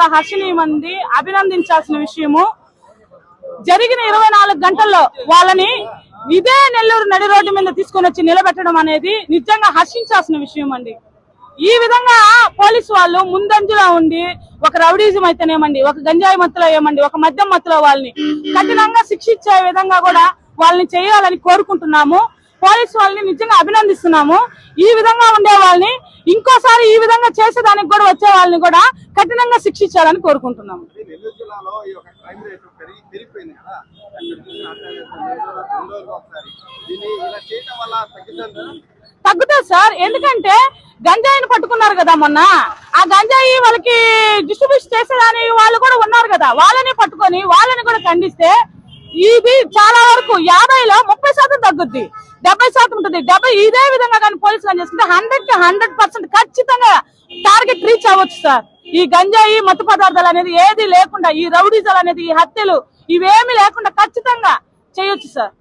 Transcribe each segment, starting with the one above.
చాలా హర్షణీయమంది అభినందించాల్సిన విషయము. జరిగిన ఇరవై నాలుగు గంటల్లో వాళ్ళని ఇదే నెల్లూరు నడి రోడ్డు మీద తీసుకొని వచ్చి నిలబెట్టడం అనేది నిజంగా హర్షించాల్సిన విషయం అండి. ఈ విధంగా పోలీసు వాళ్ళు ముందంజలో ఉండి ఒక రౌడీజం అయితేనేమండి ఒక గంజాయి మత్తులో ఏమండి ఒక మద్యం మత్తులో వాళ్ళని కఠినంగా శిక్షించే విధంగా కూడా వాళ్ళని చేయాలని కోరుకుంటున్నాము. పోలీసు వాళ్ళని నిజంగా అభినందిస్తున్నాము. ఈ విధంగా ఉండే వాళ్ళని ఇంకోసారి ఈ విధంగా చేసేదానికి కూడా వచ్చే వాళ్ళని కూడా కఠినంగా శిక్షించాలని కోరుకుంటున్నాము. తగ్గుతుంది? తగ్గుతుంది సార్ ఎందుకంటే గంజాయిని పట్టుకున్నారు కదా మొన్న. ఆ గంజాయి వాళ్ళకి డిస్ట్రిబ్యూట్ చేసేదాని వాళ్ళు కూడా ఉన్నారు కదా. వాళ్ళని పట్టుకొని వాళ్ళని కూడా ఖండిస్తే ఇది చాలా వరకు యాభైలో ముప్పై శాతం తగ్గుద్ది. డెబ్బై శాతం ఉంటుంది. డెబ్బై ఇదే విధంగా కానీ పోలీసులు పని చేసుకుంటే హండ్రెడ్కి హండ్రెడ్ పర్సెంట్ ఖచ్చితంగా టార్గెట్ రీచ్ అవ్వచ్చు సార్. ఈ గంజాయి మత్తు పదార్థాలు అనేది ఏది లేకుండా ఈ రౌడీజాలు అనేది ఈ హత్యలు ఇవేమి లేకుండా ఖచ్చితంగా చేయొచ్చు సార్.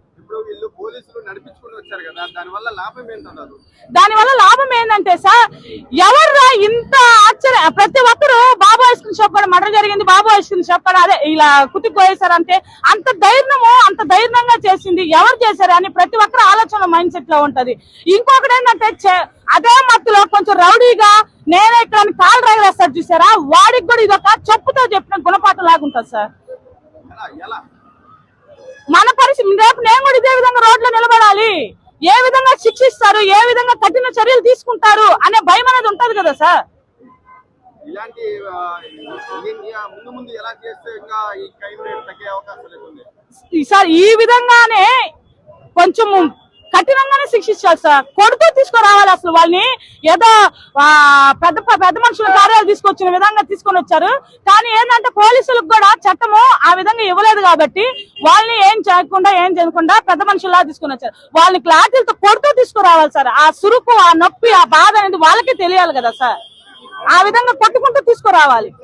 దాని వల్ల లాభం ఏంటన్నారు? దాని వల్ల లాభం ఏంటంటే సార్ ఎవర్రా ఇంత ఆశ్చర్య ప్రతి ఒక్కరు బాబు ఐస్ క్రీమ్ షాప్ కూడా మర్డర్ జరిగింది బాబు ఐస్ క్రీమ్ షాప్ కూడా అదే ఇలా కుతుక్కుపోయేసారు అంటే అంత ధైర్యము అంత ధైర్యంగా చేసింది ఎవరు చేశారు అని ప్రతి ఒక్కరు ఆలోచన మైండ్ సెట్లో ఉంటది. ఇంకొకటి ఏంటంటే అదే మత్తులో కొంచెం రౌడీగా నేనే ఇక్కడ కాల్ డ్రైవర్ వేస్తారు చూసారా? వాడికి కూడా ఇది ఒక చెప్పుతో చెప్పిన గుణపాఠం లాగుంటది సార్. మన పరిస్థితి రేపు నేను కూడా ఇదే విధంగా రోడ్లో నిలబడాలి. ఏ విధంగా శిక్షిస్తారు ఏ విధంగా కఠిన చర్యలు తీసుకుంటారు అనే భయం అనేది ఉంటది కదా సార్. ఇలాంటి ఈ- ముందు ముందు ఎలా చేస్తే ఇంకా ఈ క్రైమ్ రేట్ తగ్గే అవకాశాలు ఉంది ఈసారి ఈ విధంగానే కొంచెం కఠినంగానే శిక్షించాలి సార్. కొడుతూ తీసుకురావాలి అసలు వాళ్ళని. ఏదో ఆ, పెద్ద పెద్ద మనుషుల కార్యాలు తీసుకొచ్చిన విధంగా తీసుకొని వచ్చారు. కానీ ఏంటంటే పోలీసులకు కూడా చట్టము ఆ విధంగా ఇవ్వలేదు కాబట్టి వాళ్ళని ఏం చేయకుండా ఏం చేయకుండా పెద్ద మనుషుల్లా తీసుకొని వచ్చారు. వాళ్ళని క్లాటీలతో కొడుతూ తీసుకురావాలి సార్. ఆ సురుకు ఆ నొప్పి ఆ బాధ అనేది వాళ్ళకే తెలియాలి కదా సార్. ఆ విధంగా కొట్టుకుంటూ తీసుకురావాలి.